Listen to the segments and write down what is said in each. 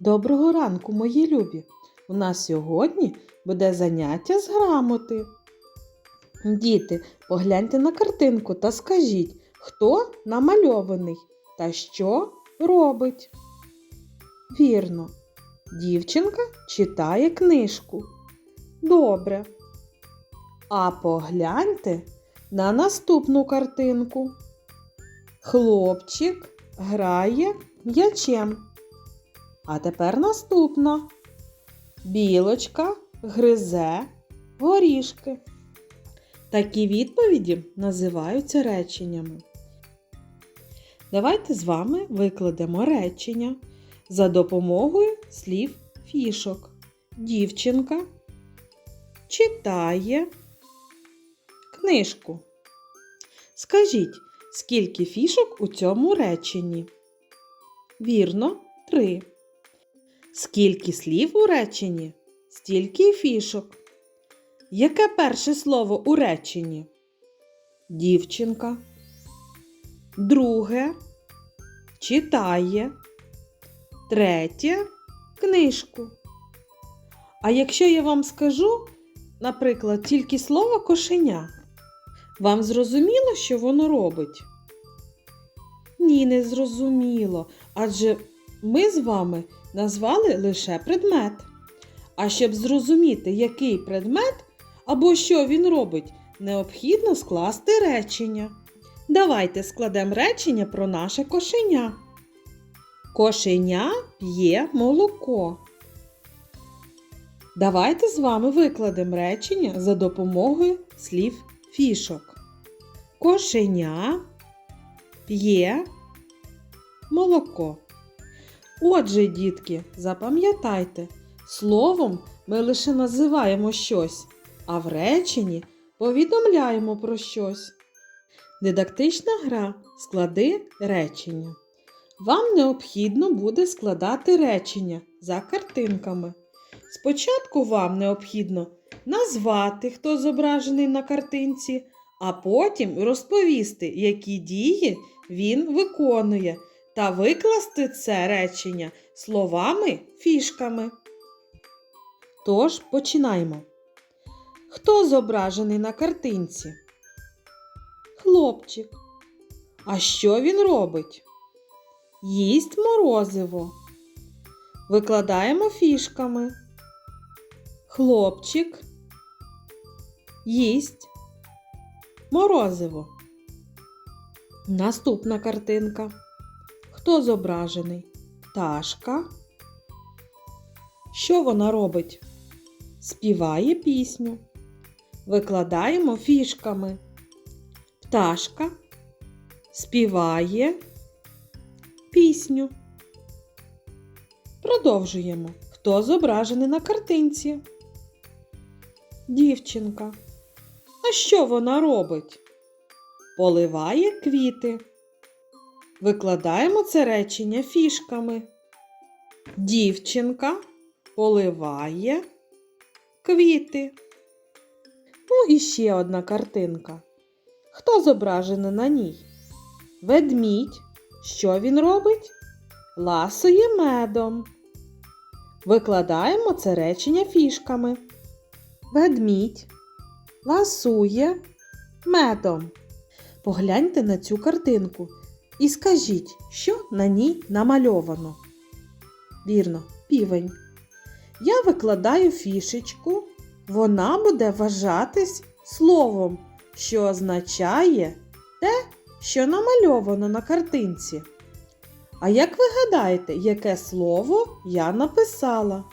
Доброго ранку, мої любі! У нас сьогодні буде заняття з грамоти. Діти, погляньте на картинку та скажіть, хто намальований та що робить. Вірно, дівчинка читає книжку. Добре. А погляньте на наступну картинку. Хлопчик грає м'ячем. А тепер наступна. Білочка гризе горішки. Такі відповіді називаються реченнями. Давайте з вами викладемо речення за допомогою слів фішок. Дівчинка читає книжку. Скажіть, скільки фішок у цьому реченні? Вірно, три. Скільки слів у реченні? Стільки й фішок. Яке перше слово у реченні? Дівчинка. Друге читає. Третє книжку. А якщо я вам скажу, наприклад, тільки слово кошеня, вам зрозуміло, що воно робить? Ні, не зрозуміло. Адже ми з вами назвали лише предмет. А щоб зрозуміти, який предмет або що він робить, необхідно скласти речення. Давайте складемо речення про наше кошеня. Кошеня п'є молоко. Давайте з вами викладемо речення за допомогою слів фішок. Кошеня п'є молоко. Отже, дітки, запам'ятайте, словом ми лише називаємо щось, а в реченні повідомляємо про щось. Дидактична гра склади речення. Вам необхідно буде складати речення за картинками. Спочатку вам необхідно назвати, хто зображений на картинці, а потім розповісти, які дії він виконує, та викласти це речення словами фішками. Тож починаємо. Хто зображений на картинці? Хлопчик. А що він робить? Їсть морозиво. Викладаємо фішками. Хлопчик їсть морозиво. Наступна картинка. Хто зображений? Пташка. Що вона робить? Співає пісню. Викладаємо фішками. Пташка співає пісню. Продовжуємо. Хто зображений на картинці? Дівчинка. А що вона робить? Поливає квіти. Викладаємо це речення фішками. Дівчинка поливає квіти. Ну і ще одна картинка. Хто зображений на ній? Ведмідь. Що він робить? Ласує медом. Викладаємо це речення фішками. Ведмідь ласує медом. Погляньте на цю картинку і скажіть, що на ній намальовано. Вірно, півень. Я викладаю фішечку, вона буде вважатись словом, що означає те, що намальовано на картинці. А як ви гадаєте, яке слово я написала?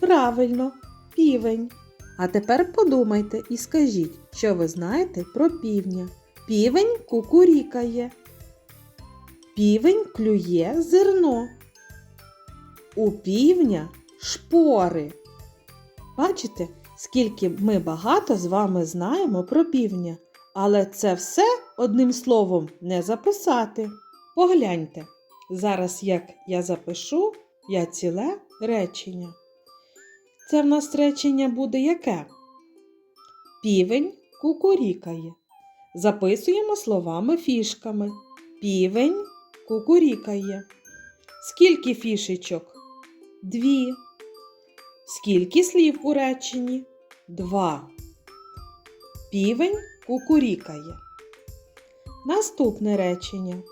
Правильно, півень. А тепер подумайте і скажіть, що ви знаєте про півня. Півень кукурікає. Півень клює зерно. У півня шпори. Бачите, скільки ми багато з вами знаємо про півня, але це все одним словом не записати. Погляньте, зараз як я запишу, я ціле речення. Це в нас речення буде яке? Півень кукурікає. Записуємо словами фішками. Півень кукурікає. Скільки фішечок? дві. Скільки слів у реченні? Два. Півень кукурікає. Наступне речення.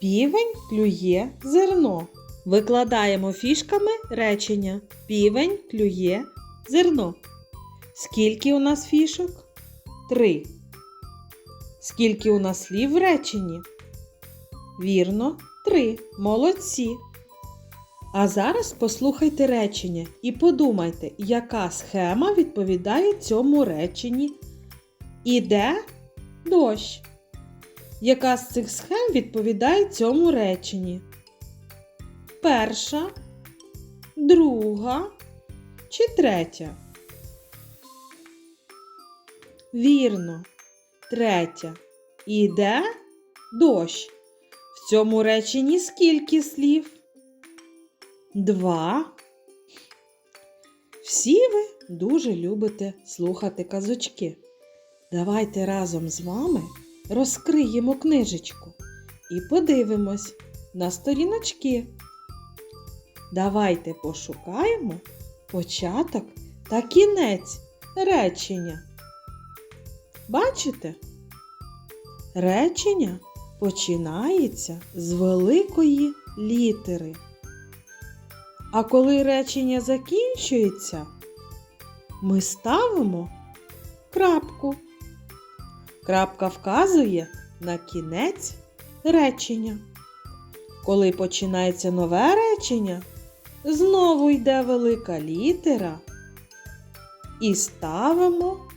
Півень клює зерно. Викладаємо фішками речення. Півень клює зерно. Скільки у нас фішок? Три. Скільки у нас слів в реченні? Вірно, три. Молодці. А зараз послухайте речення і подумайте, яка схема відповідає цьому реченні. Іде дощ. Яка з цих схем відповідає цьому реченні? Перша, друга чи третя? Вірно, третя. Іде дощ. В цьому реченні скільки слів? Два. Всі ви дуже любите слухати казочки. Давайте разом з вами розкриємо книжечку і подивимось на сторіночки. Давайте пошукаємо початок та кінець речення. Бачите? Речення починається з великої літери. А коли речення закінчується, ми ставимо крапку. Крапка вказує на кінець речення. Коли починається нове речення, знову йде велика літера і ставимо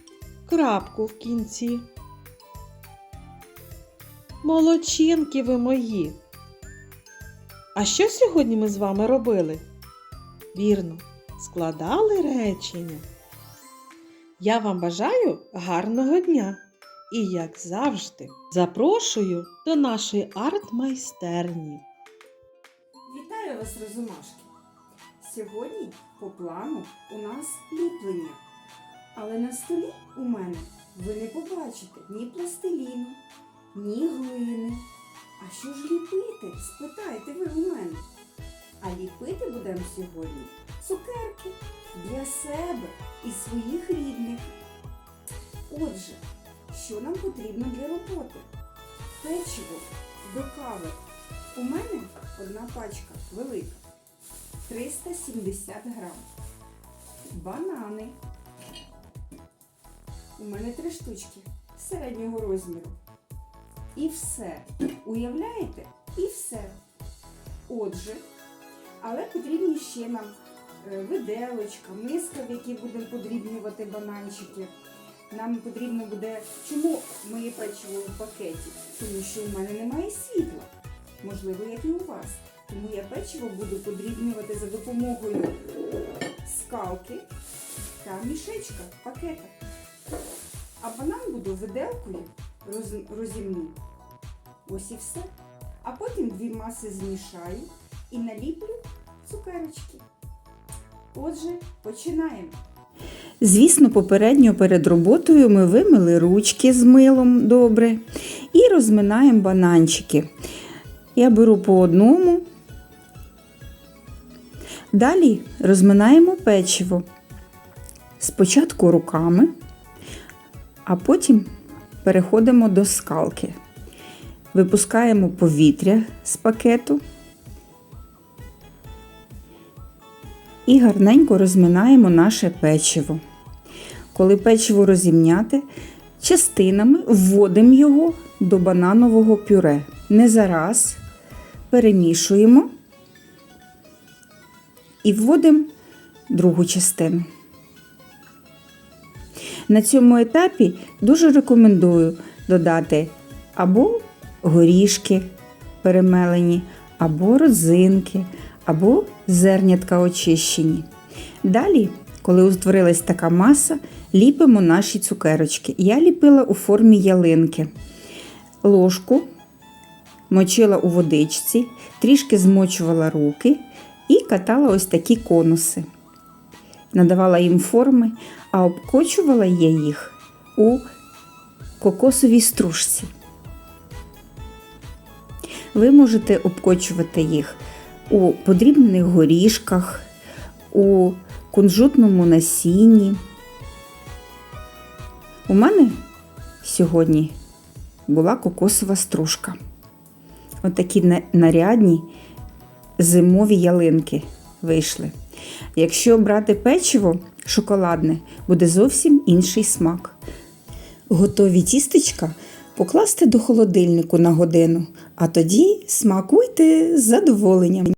крапку в кінці. Молодчинки ви мої! А що сьогодні ми з вами робили? Вірно, складали речення. Я вам бажаю гарного дня і, як завжди, запрошую до нашої арт-майстерні. Вітаю вас, розумашки! Сьогодні по плану у нас ліплення. Але на столі у мене ви не побачите ні пластиліну, ні глини. А що ж ліпити? Спитайте ви у мене. А ліпити будемо сьогодні цукерки для себе і своїх рідних. Отже, що нам потрібно для роботи? Печиво до кави. У мене одна пачка велика. 370 грам. Банани. У мене три штучки середнього розміру. І все. Уявляєте? І все. Отже, але потрібні ще нам е, виделочка, миска, в якій будемо подрібнювати бананчики. Нам потрібно буде, чому моє печиво в пакеті? Тому що у мене немає світла. Можливо, як і у вас. Тому я печиво буду подрібнювати за допомогою скалки та мішечка, пакета. А банан буду виделкою роз- розімну. Ось і все. А потім дві маси змішаю і наліплю цукерочки. Отже, починаємо. Звісно, попередньо перед роботою ми вимили ручки з милом добре і розминаємо бананчики. Я беру по одному. Далі розминаємо печиво. Спочатку руками, а потім переходимо до скалки. Випускаємо повітря з пакету і гарненько розминаємо наше печиво. Коли печиво розімняте, частинами вводимо його до бананового пюре. Не зараз перемішуємо і вводимо другу частину. На цьому етапі дуже рекомендую додати або горішки перемелені, або родзинки, або зернятка очищені. Далі, коли утворилась така маса, ліпимо наші цукерочки. Я ліпила у формі ялинки. Ложку мочила у водичці, трішки змочувала руки і катала ось такі конуси. Надавала їм форми, а обкочувала я їх у кокосовій стружці. Ви можете обкочувати їх у подрібнених горішках, у кунжутному насінні. У мене сьогодні була кокосова стружка. Отакі на- нарядні зимові ялинки вийшли. Якщо брати печиво шоколадне, буде зовсім інший смак. Готові тістечка покласти до холодильнику на годину, а тоді смакуйте з задоволенням.